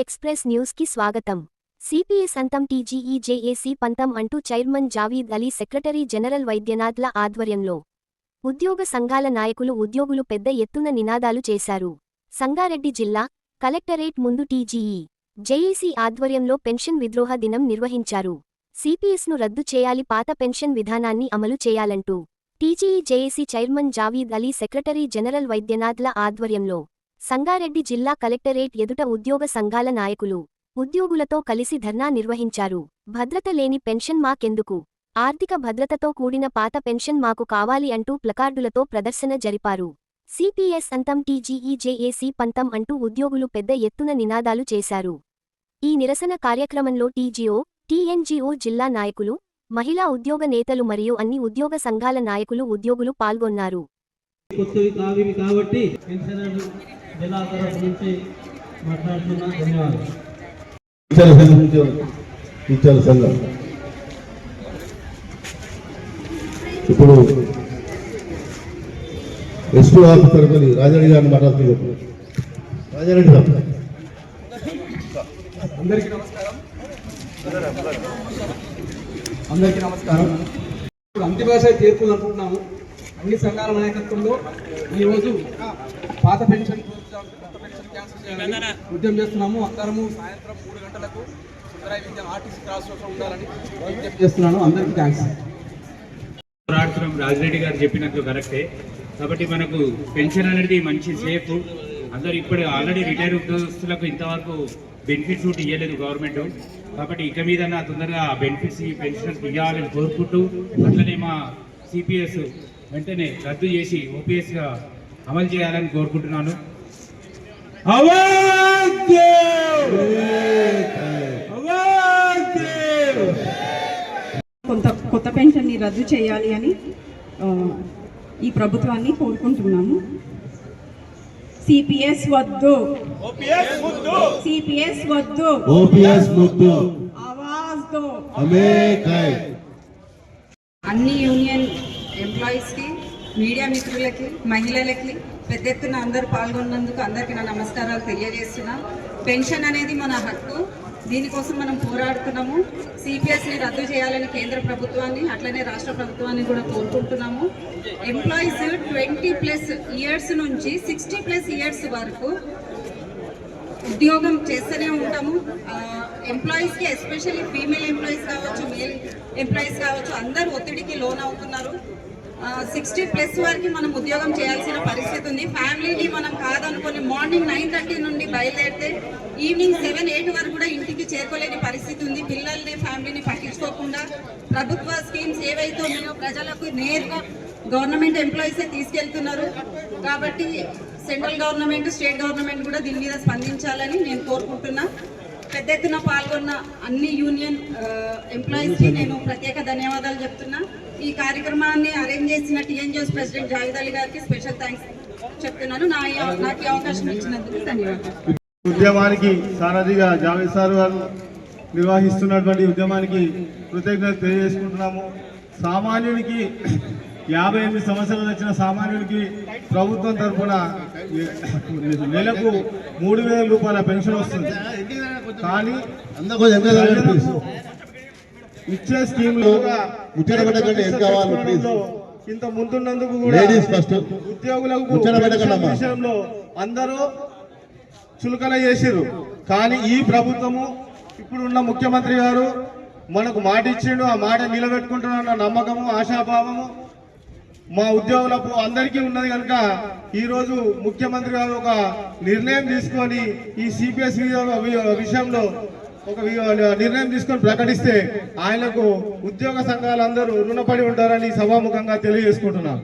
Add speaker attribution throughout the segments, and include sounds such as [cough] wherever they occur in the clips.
Speaker 1: Express న్యూస్కి స్వాగతం. CPS అంతం టీజీఈజేఏసీ పంతం అంటూ chairman Javeed Ali secretary general వైద్యనాథ్ల ఆధ్వర్యంలో ఉద్యోగ సంఘాల నాయకులు ఉద్యోగులు పెద్ద ఎత్తున నినాదాలు చేశారు. సంగారెడ్డి జిల్లా కలెక్టరేట్ ముందు టీజీఈ జేఏసీ ఆధ్వర్యంలో పెన్షన్ విద్రోహ దినం నిర్వహించారు. సిపిఎస్ను రద్దు చేయాలి పాత పెన్షన్ విధానాన్ని అమలు చేయాలంటూ TGE JAC chairman Javeed Ali secretary general వైద్యనాథ్ల ఆధ్వర్యంలో సంగారెడ్డి జిల్లా కలెక్టరేట్ ఎదుట ఉద్యోగ సంఘాల నాయకులు ఉద్యోగులతో కలిసి ధర్నా నిర్వహించారు. భద్రత లేని పెన్షన్ మాకెందుకు? ఆర్థిక భద్రతతో కూడిన పాత పెన్షన్ మాకు కావాలి అంటూ ప్లకార్డులతో ప్రదర్శన జరిపారు. సిపిఎస్ అంతం టీజీఈజేఏసీ పంతం అంటూ ఉద్యోగులు పెద్ద ఎత్తున నినాదాలు చేశారు. ఈ నిరసన కార్యక్రమంలో టీజీఓ టీఎన్జీఓ జిల్లా నాయకులు మహిళా ఉద్యోగ నేతలు మరియు అన్ని ఉద్యోగ సంఘాల నాయకులు ఉద్యోగులు పాల్గొన్నారు.
Speaker 2: కొత్తవి కావివి కాబట్టి పెన్షనర్లు జిల్లా తరఫు నుంచి మాట్లాడుతున్నా. ధన్యవాదాలు.
Speaker 3: టీచర్ల సంఘం నుంచి టీచర్ల సంఘం. ఇప్పుడు ఎస్పీ ఆఫీసర్ కొని రాజారెడ్డి గారిని మాట్లాడుతున్నారు రాజారెడ్డి గారు.
Speaker 4: అందరికీ నమస్కారం. అందరికీ నమస్కారం. ఇప్పుడు అంతిమాశ తీర్పులు అనుకుంటున్నాము. అన్ని సంఘాల నాయకత్వంలో ఈరోజు పాత పెన్షన్ కొత్త పెన్షన్ క్యాన్సిల్ చేయాలని ఉద్యమం చేస్తున్నాము. అందరము సాయంత్రం మూడు గంటలకు సుందరాయ విద్య ఆర్టీసీ క్రాస్ రోడ్లో ఉండాలని విజ్ఞప్తి చేస్తున్నాను. అందరికీ థ్యాంక్స్
Speaker 5: రాజిరెడ్డి గారు చెప్పినట్లు కరెక్టే. కాబట్టి మనకు పెన్షన్ అనేది మంచి సేఫ్. అందరు ఇప్పుడు ఆల్రెడీ రిటైర్ ఉద్యోగస్తులకు ఇంతవరకు బెనిఫిట్స్ ఇవ్వలేదు గవర్నమెంట్. కాబట్టి ఇక మీద నా తొందరగా బెనిఫిట్స్ ఈ పెన్షన్ ఇవ్వాలని కోరుకుంటూ అట్లనే మా సిపిఎస్ వెంటనే రద్దు చేసి ఓపీఎస్గా అమలు చేయాలని కోరుకుంటున్నాను!
Speaker 6: కొంత కొత్త పెన్షన్ని రద్దు చేయాలి అని ఈ ప్రభుత్వాన్ని కోరుకుంటున్నాము. సిపిఎస్ వద్దు. సిపిఎస్ వద్దు.
Speaker 3: ఓపీఎస్
Speaker 6: ఆవాజ్ దో అన్ని యూనియన్ ఎంప్లాయీస్కి మీడియా మిత్రులకి మహిళలకి పెద్ద ఎత్తున అందరూ పాల్గొన్నందుకు అందరికీ నా నమస్కారాలు తెలియజేస్తున్నా. పెన్షన్ అనేది మన హక్కు. దీనికోసం మనం పోరాడుతున్నాము. సిపిఎస్ని రద్దు చేయాలని కేంద్ర ప్రభుత్వాన్ని అట్లనే రాష్ట్ర ప్రభుత్వాన్ని కూడా కోరుకుంటున్నాము. ఎంప్లాయీస్ ట్వంటీ ప్లస్ ఇయర్స్ నుంచి సిక్స్టీ ప్లస్ ఇయర్స్ వరకు ఉద్యోగం చేస్తూనే ఉంటాము. ఎంప్లాయీస్కి ఎస్పెషల్లీ ఫీమేల్ ఎంప్లాయీస్ కావచ్చు మేల్ ఎంప్లాయీస్ కావచ్చు అందరూ ఒత్తిడికి లోన్ అవుతున్నారు సిక్స్టీ ప్లస్ వరకు మనం ఉద్యోగం చేయాల్సిన పరిస్థితి ఉంది. ఫ్యామిలీని మనం కాదనుకొని మార్నింగ్ నైన్ థర్టీ నుండి బయలుదేరితే ఈవినింగ్ సెవెన్ ఎయిట్ వరకు కూడా ఇంటికి చేరుకోలేని పరిస్థితి ఉంది. పిల్లల్ని ఫ్యామిలీని పట్టించుకోకుండా ప్రభుత్వ స్కీమ్స్ ఏవైతే ఉన్నాయో ప్రజలకు నేరుగా గవర్నమెంట్ ఎంప్లాయీసే తీసుకెళ్తున్నారు. కాబట్టి సెంట్రల్ గవర్నమెంట్ స్టేట్ గవర్నమెంట్ కూడా దీని మీద స్పందించాలని నేను కోరుకుంటున్నా. పెద్ద ఎత్తున పాల్గొన్న అన్ని యూనియన్ ఎంప్లాయీస్కి నేను ప్రత్యేక ధన్యవాదాలు చెప్తున్నా. ఈ కార్యక్రమాన్ని అరేంజ్ చేసిన టీఎన్జిఓస్ ప్రెసిడెంట్ జావేద్ అలీ గారికి స్పెషల్ థ్యాంక్స్ చెప్తున్నాను. నా నాకు ఈ అవకాశం ఇచ్చినందుకు ధన్యవాదాలు.
Speaker 3: ఉద్యమానికి సారథిగా జావేద్ సార్ గారు నిర్వహిస్తున్నటువంటి ఉద్యమానికి కృతజ్ఞత తెలియజేసుకుంటున్నాము. సామాన్యుడికి యాభై ఎనిమిది సంవత్సరాలు వచ్చిన సామాన్యుడికి ప్రభుత్వం తరఫున నెలకు మూడు వేల రూపాయల పెన్షన్ వస్తుంది. కానీ ప్రజలకు ఇచ్చే స్కీమ్లో
Speaker 7: ముచ్చటపెట్టకండి, ఏం కావాలి.
Speaker 3: ఇంత ముందున్నందుకు కూడా ఉద్యోగులకు విషయంలో అందరూ చులకన చేసిరు కానీ ఈ ప్రభుత్వము ఇప్పుడున్న ముఖ్యమంత్రి గారు మనకు మాట ఇచ్చిండు ఆ మాట నిలబెట్టుకుంటున్న నమ్మకము ఆశాభావము మా ఉద్యోగులకు అందరికీ ఉన్నది కనుక ఈరోజు ముఖ్యమంత్రి గారు ఒక నిర్ణయం తీసుకొని ఈ సిపిఎస్ విషయంలో ఒక నిర్ణయం తీసుకొని ప్రకటిస్తే ఆయనకు ఉద్యోగ సంఘాలందరూ రుణపడి ఉంటారని సభాముఖంగా తెలియజేసుకుంటున్నాను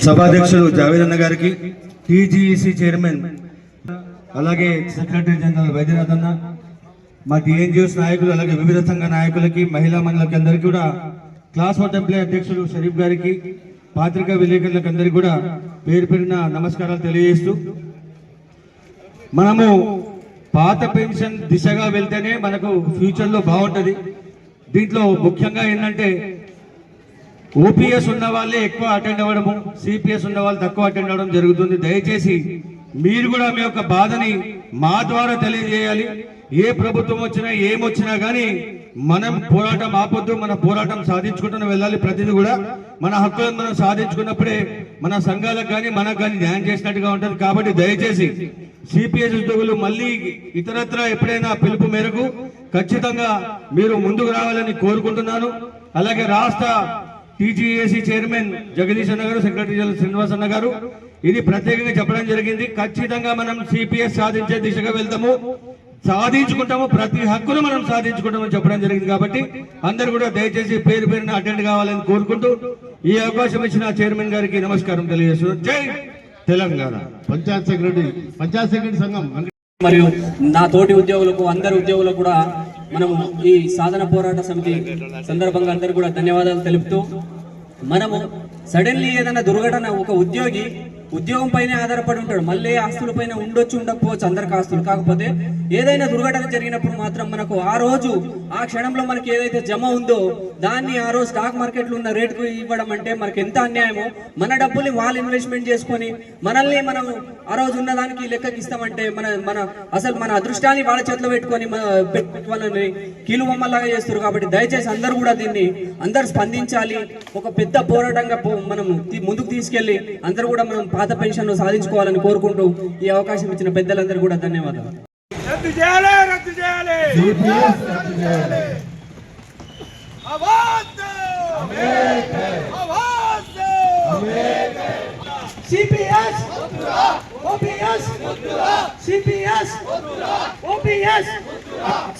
Speaker 8: సభాధ్యక్షుడు జావేద్ అన్న గారికి టీజీఈసీ చైర్మన్ అలాగే సెక్రటరీ జనరల్ వైద్యనాథ్ అన్న మా టీఎన్జిఓస్ నాయకులు అలాగే వివిధ సంఘ నాయకులకి మహిళా మండలకి అందరికీ కూడా క్లాస్ వన్ ఎంప్లాయ్ అధ్యక్షుడు షరీఫ్ గారికి పాత్రికా విలేకరులకు అందరికీ కూడా పేరు పేరున నమస్కారాలు తెలియజేస్తూ మనము పాత పెన్షన్ దిశగా వెళ్తేనే మనకు ఫ్యూచర్లో బాగుంటుంది. దీంట్లో ముఖ్యంగా ఏంటంటే ఓపీఎస్ ఉన్న వాళ్ళే ఎక్కువ అటెండ్ అవ్వడము సిపిఎస్ ఉన్న వాళ్ళు తక్కువ అటెండ్ అవ్వడం జరుగుతుంది. దయచేసి మీరు కూడా మీ యొక్క బాధని మా ద్వారా తెలియజేయాలి. ఏ ప్రభుత్వం వచ్చినా ఏమొచ్చినా కానీ మనం పోరాటం ఆపొద్దు మన పోరాటం సాధించుకుంటూ వెళ్ళాలి ప్రతిదీ కూడా. మన హక్కులను మనం సాధించుకున్నప్పుడే మన సంఘాలకు కానీ మనకు కానీ న్యాయం చేసినట్టుగా ఉంటుంది. కాబట్టి దయచేసి సిపిఎస్ ఉద్యోగులు మళ్ళీ ఇతరత్ర ఎప్పుడైనా పిలుపు మేరకు ఖచ్చితంగా మీరు ముందుకు రావాలని కోరుకుంటున్నాను. అలాగే రాష్ట్ర టీజీఏసీ చైర్మన్ జగదీష్ అన్న గారు సెక్రటరీ జనరల్ శ్రీనివాస్ అన్న గారు ఇది ప్రత్యేకంగా చెప్పడం జరిగింది. ఖచ్చితంగా మనం సిపిఎస్ సాధించే దిశగా వెళ్తాము. సాధించుకుంటాము ప్రతి హక్కును మనం సాధించుకుంటామని చెప్పడం జరిగింది కాబట్టి అందరు కూడా దయచేసి పేరు పేరున అటెండ్ కావాలని కోరుకుంటూ ఈ అవకాశం ఇచ్చిన చైర్మన్ గారికి నమస్కారం తెలియజేస్తున్నాను. జై తెలంగాణ.
Speaker 7: పంచాయత్ సెక్రటరీ పంచాయత్ సెక్రటరీ సంఘం.
Speaker 9: మరియు నా తోటి ఉద్యోగులకు అందరి ఉద్యోగులకు కూడా మనము ఈ సాధన పోరాట సమితి సందర్భంగా అందరు కూడా ధన్యవాదాలు తెలుపుతూ మనము సడన్లీ ఏదైనా దుర్ఘటన ఒక ఉద్యోగి ఉద్యోగం పైన ఆధారపడి ఉంటాడు. మళ్ళీ ఆస్తుల పైన ఉండొచ్చు ఉండకపోవచ్చు అందరికి ఆస్తులు. కాకపోతే ఏదైనా దుర్ఘటన జరిగినప్పుడు మాత్రం మనకు ఆ రోజు ఆ క్షణంలో మనకి ఏదైతే జమ ఉందో దాన్ని ఆ రోజు స్టాక్ మార్కెట్లో ఉన్న రేటుకు ఇవ్వడం అంటే మనకి ఎంత అన్యాయమో మన డబ్బుల్ని వాళ్ళు ఇన్వెస్ట్మెంట్ చేసుకొని మనల్ని మనం ఆ రోజు ఉన్న దానికి లెక్కకి ఇస్తామంటే మన మన అసలు మన అదృష్టాన్ని వాళ్ళ చేతిలో పెట్టుకొని మన వాళ్ళని కీలు బొమ్మలాగా చేస్తారు కాబట్టి దయచేసి అందరూ కూడా దీన్ని అందరు స్పందించాలి. ఒక పెద్ద పోరాటంగా పో- మనం ముందుకు తీసుకెళ్ళి అందరూ కూడా మనం పాత పెన్షన్ సాధించుకోవాలని కోరుకుంటూ ఈ అవకాశం ఇచ్చిన పెద్దలందరూ కూడా ధన్యవాదాలు.
Speaker 10: CPS OPS CPS OPS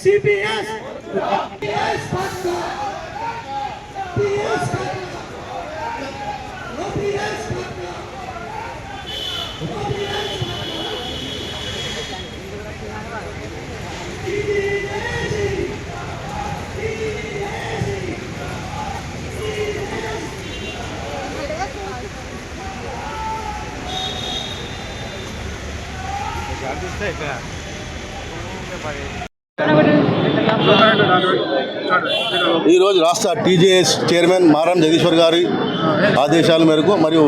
Speaker 10: CPS PS పక్క PS
Speaker 7: ఈరోజు రాష్ట్ర టీజేఎస్ చైర్మన్ మారం జగదీశ్వర్ గారి ఆదేశాల మేరకు మరియు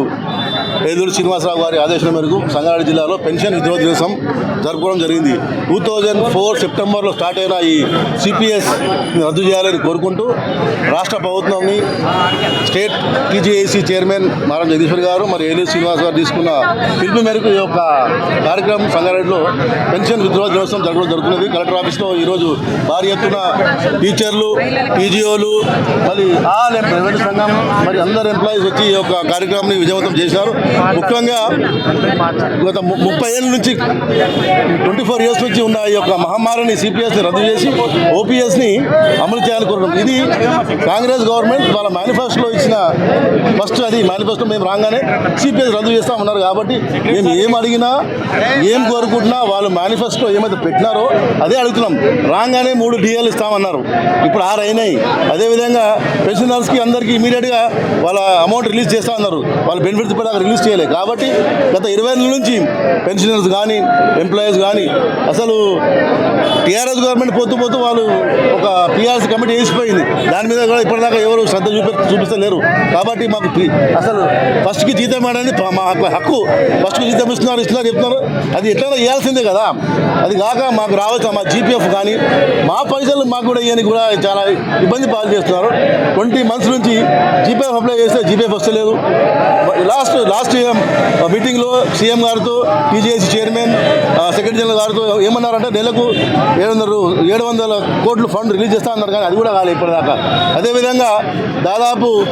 Speaker 7: ఏలూరు శ్రీనివాసరావు గారి ఆదేశాల మేరకు సంగారెడ్డి జిల్లాలో పెన్షన్ విద్రోహ దివసం జరుపుకోవడం జరిగింది. టూ థౌజండ్ ఫోర్ సెప్టెంబర్లో స్టార్ట్ అయిన ఈ సిపిఎస్ రద్దు చేయాలని కోరుకుంటూ రాష్ట్ర ప్రభుత్వంని స్టేట్ టీజీఏసీ చైర్మన్ మారం జగదీశ్వర్ గారు మరి ఏలూరు శ్రీనివాస్ గారు తీసుకున్న పిలుపు మేరకు ఈ యొక్క కార్యక్రమం సంగారెడ్డిలో పెన్షన్ విద్రోహ దివసం జరగడం జరుగుతున్నది. కలెక్టర్ ఆఫీస్లో ఈరోజు భారీ ఎత్తున టీచర్లు పీజీఓలు మళ్ళీ ఆల్ ప్రైవేట్ సంఘం మరి అందరు ఎంప్లాయీస్ వచ్చి ఈ యొక్క కార్యక్రమాన్ని విజయవంతం చేశారు. ముఖ్యంగా గత ముప్పై ఏళ్ళ నుంచి ట్వంటీ ఫోర్ ఇయర్స్ నుంచి ఉన్న ఈ యొక్క మహమ్మారిని సిపిఎస్ని రద్దు చేసి ఓపీఎస్ని అమలు చేయాలనుకుంటున్నాం. ఇది కాంగ్రెస్ గవర్నమెంట్ వాళ్ళ మేనిఫెస్టోలో ఇచ్చిన ఫస్ట్ అది మేనిఫెస్టో మేము రాగానే సిపిఎస్ రద్దు చేస్తామన్నారు కాబట్టి మేము ఏం అడిగినా ఏం కోరుకుంటున్నా వాళ్ళు మేనిఫెస్టో ఏమైతే పెట్టినారో అదే అడుగుతున్నాం. రాగానే మూడు డిఎల్ ఇస్తామన్నారు. ఇప్పుడు ఆరు అయినాయి. అదేవిధంగా పెన్షనర్స్కి అందరికీ ఇమీడియట్గా వాళ్ళ అమౌంట్ రిలీజ్ చేస్తా అన్నారు వాళ్ళ బెనిఫిట్స్ కూడా రిలీజ్ చేయలేదు. కాబట్టి గత ఇరవై నెలల నుంచి పెన్షనర్స్ కానీ ఎంప్లాయీస్ కానీ అసలు టీఆర్ఎస్ గవర్నమెంట్ పోతూ పోతూ వాళ్ళు ఒక పిఆర్సీ కమిటీ వేసిపోయింది. దాని మీద కూడా ఇప్పటిదాకా ఎవరు శ్రద్ధ చూపి చూపిస్తలేరు. కాబట్టి మాకు అసలు ఫస్ట్కి జీతం ఇవ్వడానికి మా హక్కు- ఫస్ట్కి జీతం ఇస్తున్నారు ఇస్తున్నారు చెప్తున్నారు. అది ఎట్లా ఇవ్వాల్సిందే కదా. అది కాక మాకు రావచ్చు మా జీపీఎఫ్ కానీ మా పైసలు మాకు కూడా ఇవ్వడానికి కూడా చాలా ఇబ్బంది పాలు చేస్తున్నారు. ట్వంటీ మంత్స్ నుంచి జీపీఎఫ్ అప్లై చేస్తే జీపీఎఫ్ వస్తలేదు. లాస్ట్ లాస్ట్ మీటింగ్లో సీఎం గారితో టీజీఎస్సీ చైర్మన్ సెక్రటరీ జనరల్ గారితో ఏమన్నారంటే నెలకు ఏడు వందల ఏడు వందల కోట్లు ఫండ్ రిలీజ్ చేస్తా అన్నారు కానీ అది కూడా కాలేదు ఇప్పటిదాకా. అదేవిధంగా దాదాపు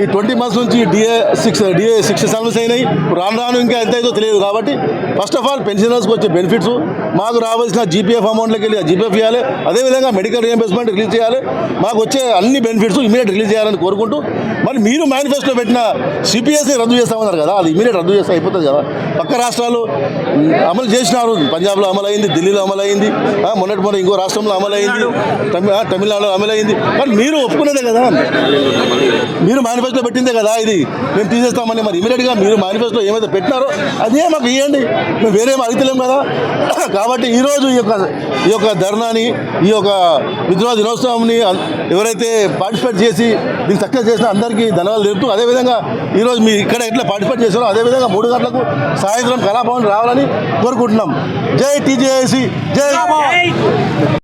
Speaker 7: ఈ ట్వంటీ మంత్స్ నుంచి DA six DA six sevens అయినాయి. రాను రాను ఇంకా ఎంత అయిందో తెలియదు కాబట్టి ఫస్ట్ ఆఫ్ ఆల్ పెన్షనర్స్కి వచ్చే బెనిఫిట్స్ మాకు రావాల్సిన జీపీఎఫ్ అమౌంట్లోకి వెళ్ళి జీపీఎఫ్ ఇవ్వాలి. అదేవిధంగా మెడికల్ రియంబర్స్మెంట్ రిలీజ్ చేయాలి. మాకు వచ్చే అన్ని బెనిఫిట్స్ ఇమీడియట్ రిలీజ్ చేయాలని కోరుకుంటూ మరి మీరు మేనిఫెస్టో పెట్టిన సిపిఎస్ని రద్దు చేస్తామన్నారు కదా అది ఇమీడియట్ రద్దు చేస్తే అయిపోతుంది కదా. పక్క రాష్ట్రాలు అమలు చేసినారు. పంజాబ్లో అమలు అయింది ఢిల్లీలో అమలు అయింది మొన్నటి మొన్న ఇంకో రాష్ట్రంలో అమలు అయింది తమి- తమిళనాడులో అమలు అయింది మరి మీరు ఒప్పుకున్నదే కదా. మీరు మేనిఫెస్టో పెట్టిందే కదా ఇది? మేము తీసేస్తామని మరి ఇమీడియట్గా మీరు మేనిఫెస్టో ఏమైతే పెట్టినారో అదే మాకు ఇవ్వండి మేము వేరేం అడుగుతలేం కదా. [coughs] కాబట్టి ఈరోజు ఈ యొక్క ఈ యొక్క ధర్నాని ఈ యొక్క విద్రోహ దినోత్సవంని ఎవరైతే పార్టిసిపేట్ చేసి దీన్ని సక్సెస్ చేసిన అందరికీ ధన్యవాదాలు తెలుపుతూ అదేవిధంగా ఈరోజు మీరు ఇక్కడ ఎట్లా పార్టిసిపేట్ చేశారో అదేవిధంగా మూడు గంటలకు సాయంత్రం కళాభవన్ రావాలని కోరుకుంటున్నాం. జై టీజేఏసీ జై